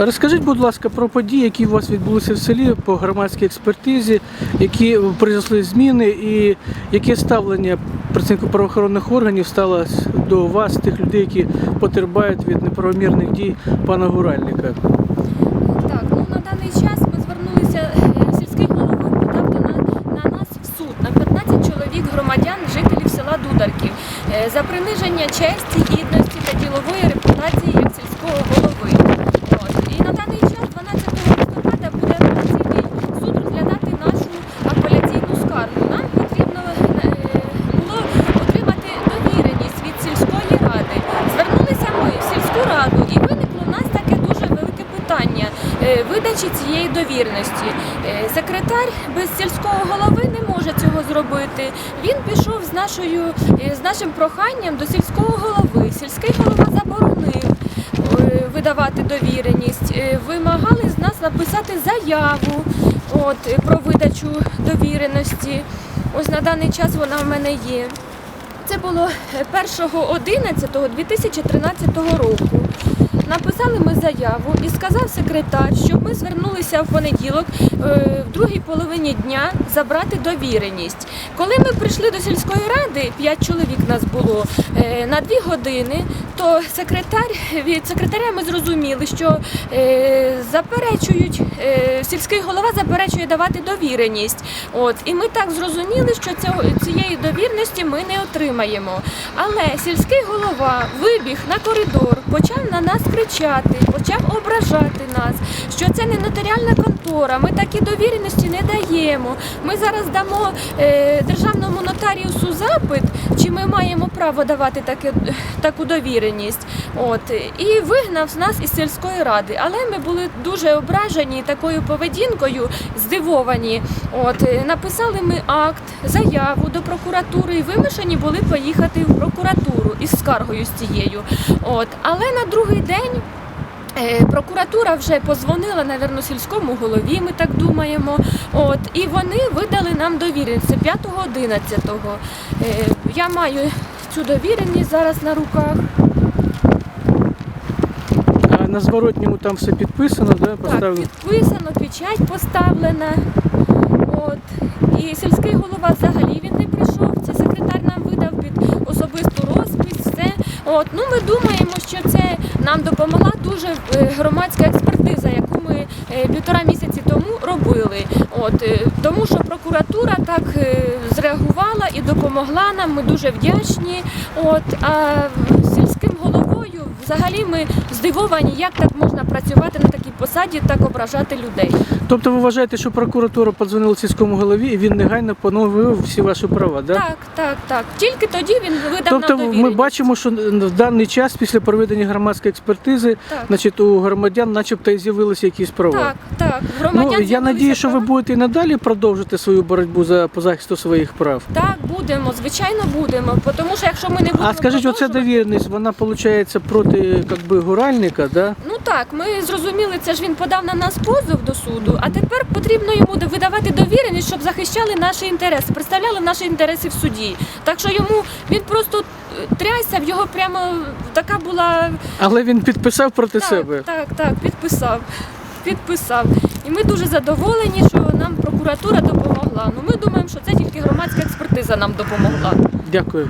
Розкажіть, будь ласка, про події, які у вас відбулися в селі по громадській експертизі, які принесли зміни, і яке ставлення працівників правоохоронних органів сталося до вас, тих людей, які потерпають від неправомірних дій пана Гуральника. Так, ну на даний час ми звернулися, е, сільський голова подав на, на нас в суд на 15 чоловік громадян, жителів села Дударків е, за приниження честі, гідності та ділової репутації як сільського голови. От. І на даний час, 12 листопада, буде апеляційний суд розглядати нашу апеляційну скаргу. Нам потрібно е, було отримати довіреність від сільської ради. Звернулися ми в сільську раду і виникло у нас таке дуже велике питання е, видачі цієї довіреності. Е, Секретар без сільського голови не може цього зробити. Він пішов з нашою е, з нашим проханням до сільського голови. Сільський голова заборонив е, видавати довіреність. Е, Вимагали з нас написати заяву от, е, про видачу довіреності. Ось на даний час вона в мене є. Це було е, 1.11.2013 року. Написали ми заяву і сказав секретар, щоб ми звернулися в понеділок е, в другій половині дня забрати довіреність. Коли ми прийшли до сільської ради, п'ять чоловік нас було е, на дві години, то секретар від секретаря ми зрозуміли, що е, заперечують е, сільський голова заперечує давати довіреність. От і ми так зрозуміли, що цього цієї довірності ми не отримаємо. Але сільський голова вибіг на коридор, почав на нас кричати, почав ображати нас, що це не нотаріальна контора. Ми такі довіреності не даємо. Ми зараз дамо е, державному нотаріусу запит, чи ми маємо право давати таке, таку довіреність. От і вигнав нас із сільської ради. Але ми були дуже ображені такою поведінкою, здивовані. От написали ми акт, заяву до прокуратури і вимушені були поїхати в прокуратуру із скаргою з цією. От, але на другий день. Е, Прокуратура вже позвонила, напевно, сільському голові, ми так думаємо. От, і вони видали нам довіреність. Це 5.11. Е, Я маю цю довіреність зараз на руках. А на зворотньому там все підписано, да? Так, підписано, печать поставлена. От. І сільський голова взагалі він не прийшов. Це секретар нам видав під особисту розпис. Все. От. Ну, ми думаємо, нам допомогла дуже е, громадська експертиза, яку ми е, півтора місяці тому робили. От. е, Тому що прокуратура так зреагувала і допомогла нам. Ми дуже вдячні. От. А сільським головою взагалі ми здивовані, як так можна працювати на такій посаді, так ображати людей. Тобто ви вважаєте, що прокуратура подзвонила сільському голові і він негайно поновив всі ваші права, да? Так, так, так. Тільки тоді він видав Тобто нам ми бачимо, що в даний час після проведення громадської експертизи, Так. значить, у громадян, начебто, і з'явилися якісь права. Так, так. В Ну, я надію, що ви будете і надалі продовжити свою боротьбу за по захисту своїх прав. Так, будемо, звичайно, будемо. Тому що якщо ми не будемо А скажіть, продовжувати- довіреність, вона виходить проти як би, гуральника, да? Ну так, ми зрозуміли, це ж він подав на нас позов до суду, а тепер потрібно йому видавати довіреність, щоб захищали наші інтереси, представляли наші інтереси в суді. Так що йому він просто е, трясся, в його прямо така була Але він підписав проти так, себе. так, так, підписав. Підписав. І ми дуже задоволені, що нам прокуратура допомогла. Ну ми думаємо, що це тільки громадська експертиза нам допомогла. Дякую.